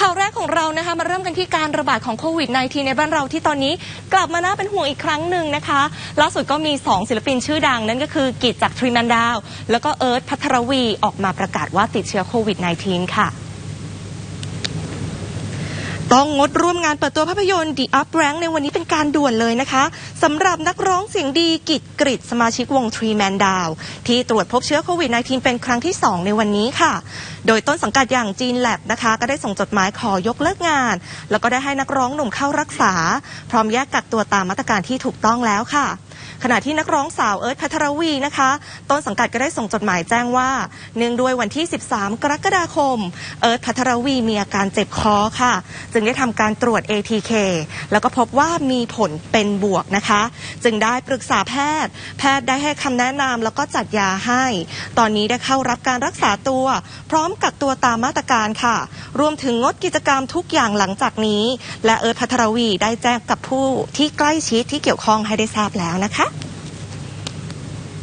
ข่าวแรกของเรานะคะมาเริ่มกันที่การระบาดของโควิด -19 ในบ้านเราที่ตอนนี้กลับมาน่าเป็นห่วงอีกครั้งหนึ่งนะคะ ล่าสุดก็มี 2 ศิลปินชื่อดังนั่นก็คือกิจจากทรีแมนดาว แล้วก็เอิร์ธพัทรวีออกมาประกาศว่าติดเชื้อโควิด -19 ค่ะ ต้องงดร่วมงานเปิดตัวภาพยนตร์ The Up Rank ในวันนี้เป็นการด่วนเลยนะคะสำหรับนักร้องเสียงดีกิจกริดสมาชิกวง Tree Man Down ที่ตรวจพบเชื้อโควิด -19 เป็นครั้งที่ 2 ในวันนี้ค่ะ โดยต้นสังกัดอย่างจีนแลบนะคะ ก็ได้ส่งจดหมายขอยกเลิกงาน แล้วก็ได้ให้นักร้องหนุ่มเข้ารักษา พร้อมแยกกักตัวตามมาตรการที่ถูกต้องแล้วค่ะ ขณะที่นักร้องสาวเอิร์ธพัทรวีนะคะ ต้นสังกัดก็ได้ส่งจดหมายแจ้งว่า เนื่องด้วยวันที่ 13 กรกฎาคม เอิร์ธพัทรวีมีอาการเจ็บคอค่ะ จึงได้ทำการตรวจ ATK แล้วก็พบว่ามีผลเป็นบวกนะคะ จึงได้ปรึกษาแพทย์ แพทย์ได้ให้คำแนะนำแล้วก็จัดยาให้ ตอนนี้ได้เข้ารับการรักษาตัว พร้อมกักตัวตามมาตรการค่ะ รวมถึงงดกิจกรรมทุกอย่างหลังจากนี้ และเอิร์ธพัทรวีได้แจ้งกับผู้ที่ใกล้ชิดที่เกี่ยวข้องให้ได้ทราบแล้วนะคะ